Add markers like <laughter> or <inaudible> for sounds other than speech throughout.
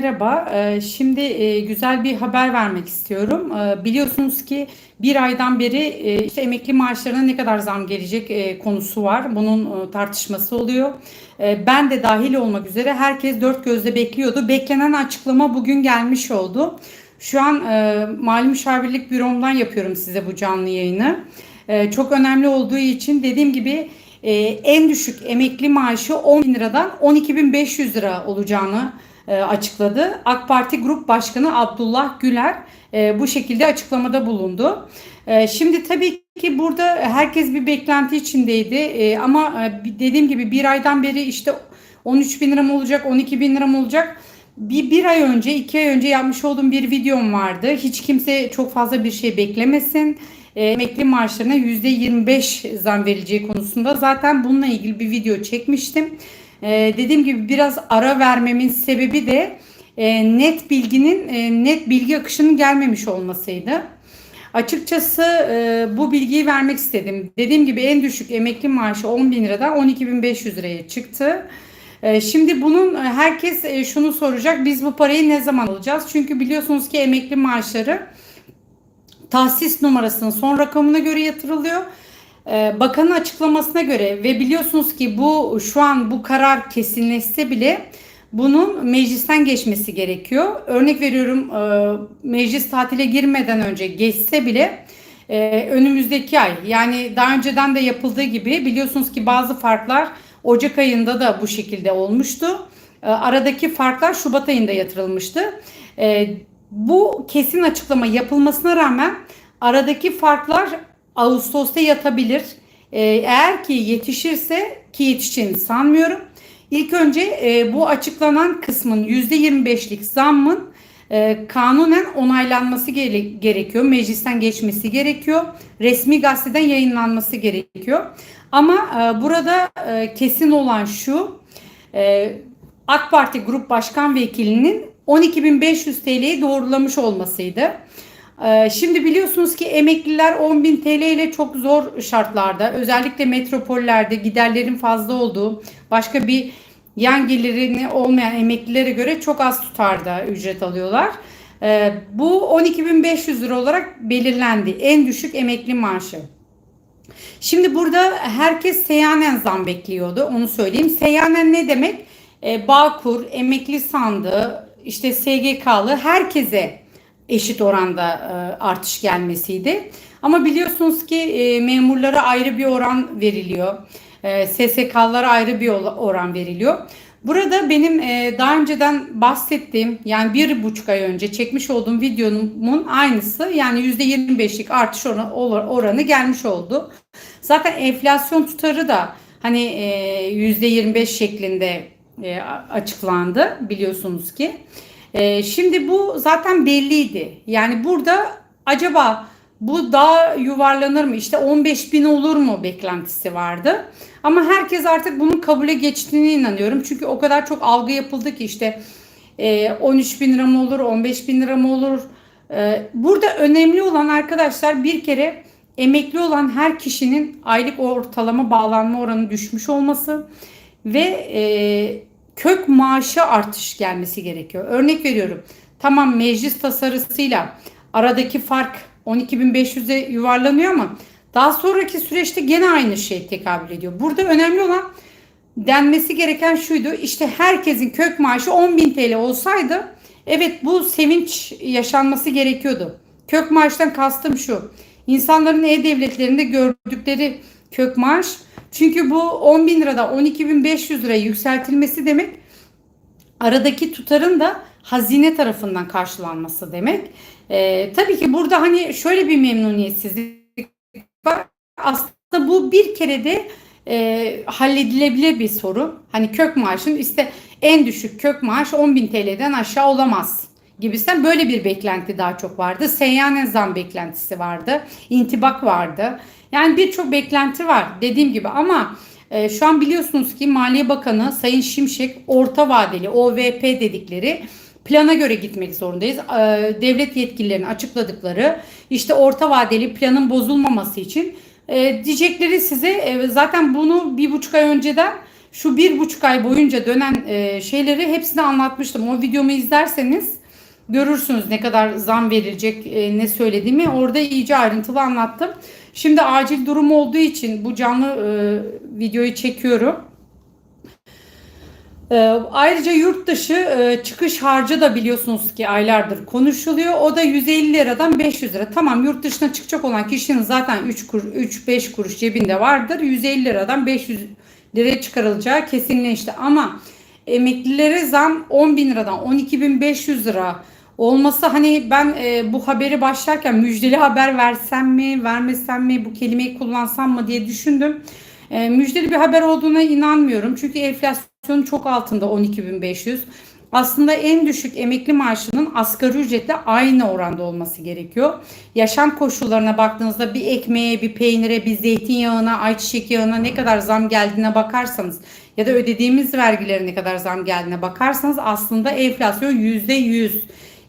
Merhaba, eee, şimdi eee, güzel bir haber vermek istiyorum. Eee, biliyorsunuz ki bir aydan beri işte emekli maaşlarına ne kadar zam gelecek konusu var. Bunun tartışması oluyor. Ben de dahil olmak üzere herkes dört gözle bekliyordu. Beklenen açıklama bugün gelmiş oldu. Şu an Mali Müşavirlik Bürom'dan yapıyorum size bu canlı yayını. Çok önemli olduğu için dediğim gibi en düşük emekli maaşı 10 bin liradan 12.500 lira olacağını e, açıkladı. AK Parti Grup Başkanı Abdullah Güler e, bu şekilde açıklamada bulundu. E, Şimdi tabii ki burada herkes bir beklenti içindeydi E, ama e, dediğim gibi bir aydan beri işte 13 bin lira mı olacak 12 bin lira mı olacak bir, bir ay önce iki ay önce yapmış olduğum bir videom vardı. Hiç kimse çok fazla bir şey beklemesin. E, emekli maaşlarına %25 zam verileceği konusunda zaten bununla ilgili bir video çekmiştim. Ee, dediğim gibi biraz ara vermemin sebebi de e, net bilginin e, net bilgi akışının gelmemiş olmasıydı. Açıkçası e, bu bilgiyi vermek istedim. Dediğim gibi en düşük emekli maaşı 10 bin liradan 12.500 liraya çıktı. E, şimdi bunun herkes e, şunu soracak. Biz bu parayı ne zaman alacağız? Çünkü biliyorsunuz ki emekli maaşları tahsis numarasının son rakamına göre yatırılıyor. Ee, bakanın açıklamasına göre ve biliyorsunuz ki bu şu an bu karar kesinleşse bile bunun meclisten geçmesi gerekiyor. Örnek veriyorum e, meclis tatile girmeden önce geçse bile e, önümüzdeki ay yani daha önceden de yapıldığı gibi biliyorsunuz ki bazı farklar Ocak ayında da bu şekilde olmuştu. E, aradaki farklar Şubat ayında yatırılmıştı. Bu kesin açıklama yapılmasına rağmen aradaki farklar Ağustos'ta yatabilir. Ee, eğer ki yetişirse ki yetişeceğini sanmıyorum. İlk önce e, bu açıklanan kısmın %25'lik zammın e, kanunen onaylanması gere- gerekiyor. Meclisten geçmesi gerekiyor. Resmi gazeteden yayınlanması gerekiyor. Ama e, burada kesin olan şu e, AK Parti Grup Başkan Vekilinin 12.500 TL'yi doğrulamış olmasıydı. Ee, Şimdi biliyorsunuz ki emekliler 10.000 TL ile çok zor şartlarda özellikle metropollerde giderlerin fazla olduğu başka bir yan gelirini olmayan emeklilere göre çok az tutarda ücret alıyorlar. Ee, Bu 12.500 lira olarak belirlendi en düşük emekli maaşı. Şimdi burada herkes seyyanen zam bekliyordu onu söyleyeyim. Seyyanen ne demek? Ee, Bağkur, emekli sandığı, işte SGK'lı herkese eşit oranda e, artış gelmesiydi. Ama biliyorsunuz ki e, memurlara ayrı bir oran veriliyor. E, SSK'lara ayrı bir oran veriliyor. Burada benim e, daha önceden bahsettiğim yani bir buçuk ay önce çekmiş olduğum videomun aynısı yani %25'lik artış oranı, gelmiş oldu. Zaten enflasyon tutarı da hani e, %25 şeklinde açıklandı biliyorsunuz ki. E, şimdi bu zaten belliydi. Yani burada acaba bu daha yuvarlanır mı? İşte 15 bin olur mu beklentisi vardı. Ama herkes artık bunun kabule geçtiğine inanıyorum. Çünkü o kadar çok algı yapıldı ki işte e, 13 bin lira mı olur, 15 bin lira mı olur? E, burada önemli olan arkadaşlar bir kere emekli olan her kişinin aylık ortalama bağlanma oranı düşmüş olması ve e, kök maaşı artış gelmesi gerekiyor. Örnek veriyorum. Tamam meclis tasarısıyla aradaki fark 12.500'e yuvarlanıyor ama daha sonraki süreçte gene aynı şey tekabül ediyor. Burada önemli olan denmesi gereken şuydu. İşte herkesin kök maaşı 10.000 TL olsaydı evet bu sevinç yaşanması gerekiyordu. Kök maaştan kastım şu. İnsanların e-devletlerinde gördükleri kök maaş çünkü bu 10 bin lirada 12.500 liraya yükseltilmesi demek aradaki tutarın da hazine tarafından karşılanması demek. Ee, tabii ki burada hani şöyle bir memnuniyetsizlik var. Aslında bu bir kere de e, halledilebilir bir soru. Hani kök maaşın işte en düşük kök maaş 10 bin TL'den aşağı olamaz gibisinden böyle bir beklenti daha çok vardı. Seyyanen zam beklentisi vardı. intibak vardı. Yani birçok beklenti var dediğim gibi ama e, şu an biliyorsunuz ki Maliye Bakanı Sayın Şimşek orta vadeli OVP dedikleri plana göre gitmek zorundayız. E, devlet yetkililerinin açıkladıkları işte orta vadeli planın bozulmaması için e, diyecekleri size e, zaten bunu bir buçuk ay önceden şu bir buçuk ay boyunca dönen e, şeyleri hepsini anlatmıştım. O videomu izlerseniz görürsünüz ne kadar zam verilecek, e, ne söylediğimi. Orada iyice ayrıntılı anlattım. Şimdi acil durum olduğu için bu canlı e, videoyu çekiyorum. E, ayrıca yurt dışı e, çıkış harcı da biliyorsunuz ki aylardır konuşuluyor. O da 150 liradan 500 lira. Tamam yurt dışına çıkacak olan kişinin zaten 3 kur 3 5 kuruş cebinde vardır. 150 liradan 500 liraya çıkarılacağı kesinleşti. Ama emeklilere zam 10 bin liradan 12.500 lira olması hani ben e, bu haberi başlarken müjdeli haber versem mi vermesem mi bu kelimeyi kullansam mı diye düşündüm. E, müjdeli bir haber olduğuna inanmıyorum. Çünkü enflasyon çok altında 12.500. Aslında en düşük emekli maaşının asgari ücretle aynı oranda olması gerekiyor. Yaşam koşullarına baktığınızda bir ekmeğe, bir peynire, bir zeytinyağına, ayçiçek yağına ne kadar zam geldiğine bakarsanız ya da ödediğimiz vergilere ne kadar zam geldiğine bakarsanız aslında enflasyon %100.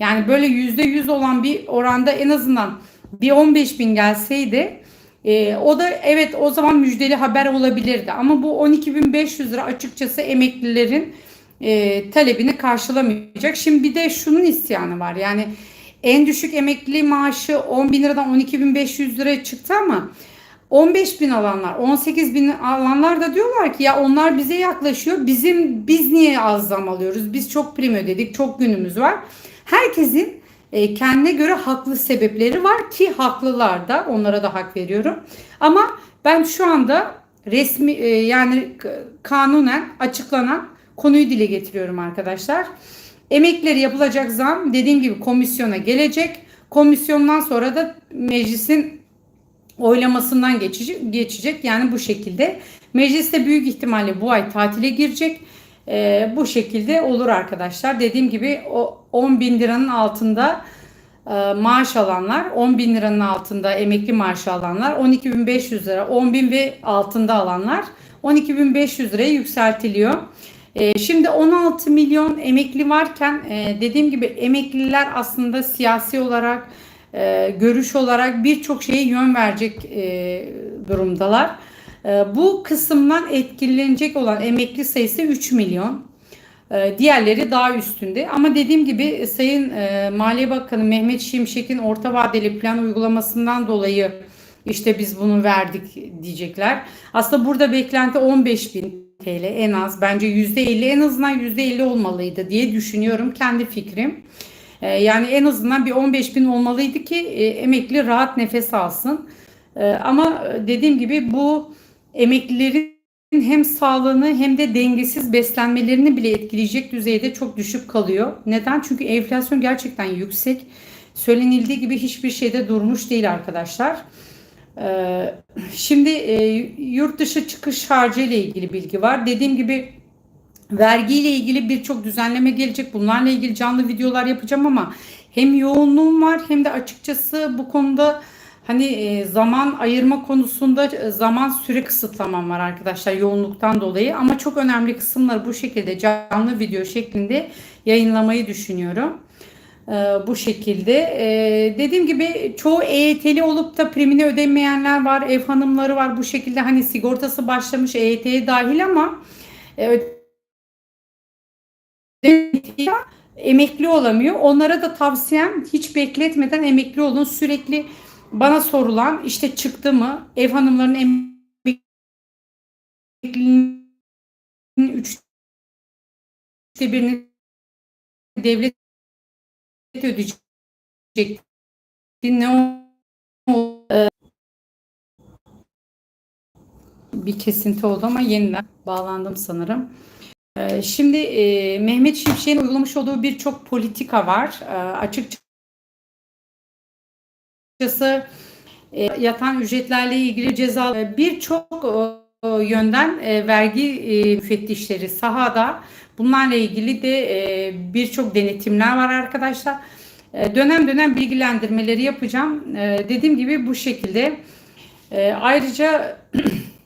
Yani böyle %100 olan bir oranda en azından bir 15 bin gelseydi e, o da evet o zaman müjdeli haber olabilirdi. Ama bu 12.500 lira açıkçası emeklilerin e, talebini karşılamayacak. Şimdi bir de şunun isyanı var. Yani en düşük emekli maaşı 10 bin liradan 12.500 liraya çıktı ama 15 bin alanlar, 18 bin alanlar da diyorlar ki ya onlar bize yaklaşıyor. Bizim biz niye az zam alıyoruz? Biz çok prim ödedik, çok günümüz var. Herkesin e, kendine göre haklı sebepleri var ki haklılar da onlara da hak veriyorum. Ama ben şu anda resmi e, yani kanunen açıklanan konuyu dile getiriyorum arkadaşlar. Emekleri yapılacak zam dediğim gibi komisyona gelecek. Komisyondan sonra da meclisin oylamasından geçecek, geçecek. Yani bu şekilde. Mecliste büyük ihtimalle bu ay tatile girecek. Ee, bu şekilde olur arkadaşlar. Dediğim gibi o 10 bin liranın altında e, maaş alanlar, 10 bin liranın altında emekli maaşı alanlar, 12.500 lira, 10 bin ve altında alanlar 12.500 liraya yükseltiliyor. E, şimdi 16 milyon emekli varken e, dediğim gibi emekliler aslında siyasi olarak, e, görüş olarak birçok şeye yön verecek e, durumdalar. E, bu kısımdan etkilenecek olan emekli sayısı 3 milyon. E, diğerleri daha üstünde. Ama dediğim gibi Sayın e, Maliye Bakanı Mehmet Şimşek'in orta vadeli plan uygulamasından dolayı işte biz bunu verdik diyecekler. Aslında burada beklenti 15 bin TL en az. Bence %50 en azından %50 olmalıydı diye düşünüyorum. Kendi fikrim. Yani en azından bir 15 bin olmalıydı ki emekli rahat nefes alsın. Ama dediğim gibi bu emeklilerin hem sağlığını hem de dengesiz beslenmelerini bile etkileyecek düzeyde çok düşük kalıyor. Neden? Çünkü enflasyon gerçekten yüksek. Söylenildiği gibi hiçbir şeyde durmuş değil arkadaşlar. Ee, şimdi e, yurt dışı çıkış harcı ile ilgili bilgi var. Dediğim gibi vergi ile ilgili birçok düzenleme gelecek. Bunlarla ilgili canlı videolar yapacağım ama hem yoğunluğum var hem de açıkçası bu konuda Hani e, zaman ayırma konusunda e, zaman süre kısıtlamam var arkadaşlar yoğunluktan dolayı ama çok önemli kısımları bu şekilde canlı video şeklinde yayınlamayı düşünüyorum. E, bu şekilde. Dediğim gibi çoğu EYT'li olup da primini ödemeyenler var, ev hanımları var bu şekilde hani sigortası başlamış EYT'ye dahil ama emekli olamıyor. Onlara da tavsiyem hiç bekletmeden emekli olun. Sürekli bana sorulan işte çıktı mı ev hanımlarının emekliliğinin üçte birini devlet ödeyecek ne o bir kesinti oldu ama yeniden bağlandım sanırım. Şimdi Mehmet Şimşek'in uygulamış olduğu birçok politika var. Açıkçası açıkçası e, yatan ücretlerle ilgili ceza e, birçok yönden e, vergi müfettişleri sahada bunlarla ilgili de birçok denetimler var arkadaşlar. Dönem dönem bilgilendirmeleri yapacağım. Dediğim gibi bu şekilde. Ayrıca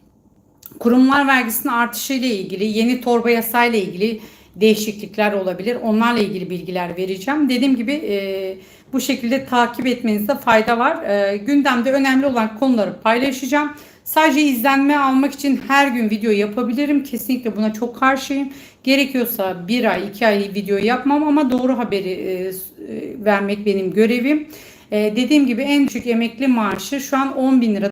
<clears throat> kurumlar vergisinin artışı ile ilgili, yeni torba yasayla ilgili değişiklikler olabilir. Onlarla ilgili bilgiler vereceğim. Dediğim gibi e, bu şekilde takip etmenizde fayda var. E, gündemde önemli olan konuları paylaşacağım. Sadece izlenme almak için her gün video yapabilirim. Kesinlikle buna çok karşıyım. Gerekiyorsa bir ay, iki ay video yapmam ama doğru haberi e, e, vermek benim görevim. E, dediğim gibi en düşük emekli maaşı şu an 10 bin lira.